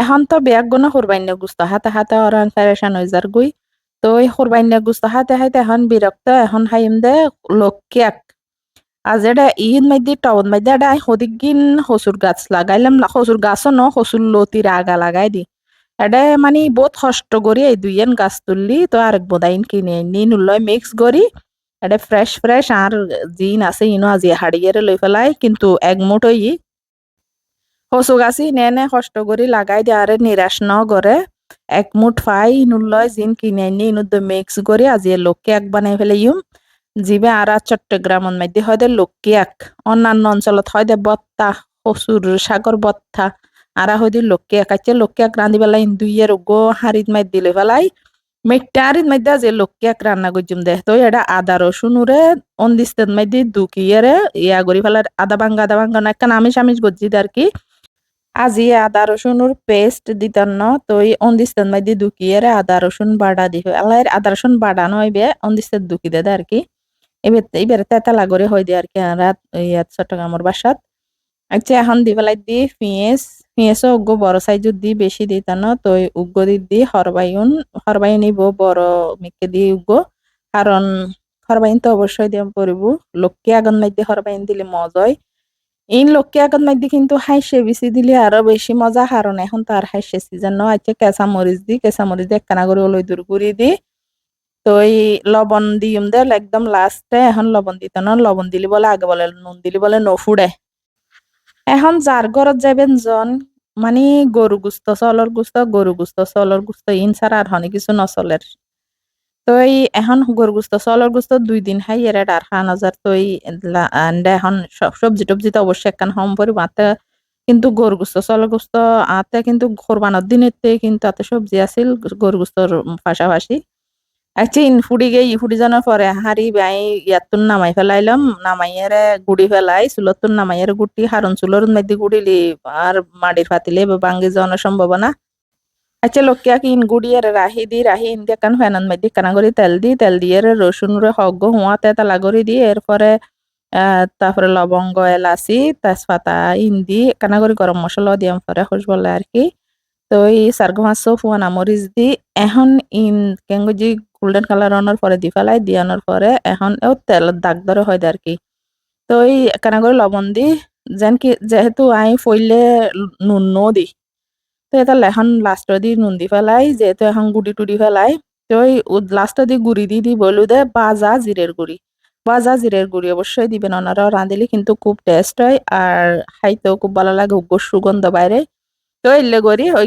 এখন তো বেয়াক গুণ হুরবাইন্য গুস্ত। হাতে হাতে অরান ফেরেশান হয়ে যার গুই। তো ওই হুরবাইন্য গুস্ত হাতে হাতে এখন বিরক্ত এখন হাইম দে লক্ষ্যাক আজ এটা ঈদ মাইদি, টাউন মাইদি এটা হদিক গিন হসুর গাছ লাগাইলাম হসুর গাছও ন হসুর লতির আগা লাগাই দি। এটা মানে বহুত কষ্ট করি এই দুইয়েন গাছ তুললি তো আরেক বোদাইন কিনে নি নুলয় মিক্স করি এটা ফ্রেশ ফ্রেশ আর জিন আছে, ইনো আজি হাড়িয়ে লই ফেলাই কিন্তু এক মুঠ হসু গাছি নে নে কষ্ট করি লাগাই দিয়ে আরে নিরাশ ন করে। এক মুঠ ফাই নুলয় জিন কিনে নি ইনুদ্দ মিক্স করি, আজি লোককে এক বানাই ফেলে ইউম জিবে আর চট্টগ্রামের মধ্যে হয় দে লোককে এক। অন্যান্য অঞ্চলত হয় দে বত্তা, হসুর সাগর বত্তা। আরা হইদি লোককে একাইছে লোককে এক রান্ধি বেলাই দুইয়ের গো হারিত মাই দিলে বেলাই মেটারিত মাইদা যে লোককে এক রান্না করছুম দে। তো এটা আদা রসুন উরে অন্দিস্তের মাইদি দুকিয়েরে ইয়া করি ফেলার আদা ভাঙ্গা আদা ভাঙ্গা না একটা আমিষ আমিষ গজ্জি আর কি। আজি আদা রসুনের পেস্ট দিতাম ন, তো এই অন্দিস্তের মাইদি দুকিয়েরে আদা রসুন বাড়া দি আল্লাহ আদা রসুন বাড়ানো হইবে অন্দিস্তের দুকি দে আর কি এবার এবার তেতালা করে হই দিয়ে আর কি রাত ইয়াত চট্টগ্রামের বাসাত। আচ্ছা এখন দি পেলাই দি পিঁয়াজ পিঁয়াজও উগ্গ বড় সাইজত দি বেশি দিতানো তো উগ্গ দি দি হরবাইন হরবাইন নিব বড় মিকে দি উগ্গ। কারণ হরবাইন তো অবশ্যই দিয়ে পড়ব লক্ষ্মী আগুন মাইতে হরবাইন দিলে মজা ইন লক্ষ্মী আগুন মাইতে কিন্তু হাইসে বেশি দিলে আরও বেশি মজা কারণ এখন তার হাইসে সিজন নয় কেঁচা মরিচ দি, কেঁচা মরিচ দিয়ে একখানা করে ওলই দূর করে দি। তো এই লবণ দিম দে একদম লাস্টে, এখন লবণ দিতে না, লবণ দিলি বলে আগে বলে নুন দিলি বলে নফুড়ে এখন যার ঘরত যাবেন জন মানে গরু গুস্ত চলর গুস্ত গরু গুস্ত চলর গুস্ত, ইন ছাড়া আর হনে কিছু নচলের। তো এখন গরু গুস্ত চলর গুস্ত দুই দিন খাই এর আর খান হাজার তো এখন সবজি টবজি তো অবশ্যই একখান হম পরি মাতে। কিন্তু গরু গুস্ত চলর গুস্ত আতে কিন্তু কোরবানোর দিনের কিন্তু আতে সবজি আছিল গরু গুস্তর পাশাপাশি আচ্ছা ফুড়ি গে ফুড়ি জানার পরে হারি বাই ইয়াতুন নামাই ফেলাইলাম নামাইয়েরে গুড়ি ফেলাই চুলতুন নামাইয়ের গুটি হারন চুলোর মধ্যে গুড়িলি আর মাটির ফাতিলে বাঙ্গি যাওয়ানোর সম্ভাবনা আচ্ছা লোকিয়া কি ইন গুড়িয়ে রাহি দি রাহি ইন দিয়ে কান ফ্যানান মধ্যে কানা করি তেল দি তেল দিয়ে রসুন রে হগ্গ হুয়াতে তালা করি দি এরপরে তারপরে লবঙ্গ এলাচি তেজপাতা ইন দি কানা করি গরম মশলা দিয়াম পরে খুশ বলে আর কি তো এই সার্গ মাছ ফুয়ানা মরিচ দি এখন ইন কেঙ্গুজি গোল্ডেন কালার অনার পরে দি ফেলাই দিয়ানোর পরে এখন এও তেলত দাগ ধরে হয় আর কি তো এই কেনা করে লবণ দি যেন কি যেহেতু আই ফইলে নুন দি তো এটা এখন লাস্ট দি নুন দি ফেলাই, যেহেতু এখন গুড়ি টুড়ি ফেলাই, তো ওই লাস্ট দি গুড়ি দি দি বলু দে, বাজা জিরের গুড়ি। বাজা জিরের গুড়ি অবশ্যই দিবেন ওনারাও রাঁধিলে কিন্তু খুব টেস্ট হয়, আর খাইতেও খুব ভালো লাগে সুগন্ধ বাইরে। তো এলে গড়ি ওই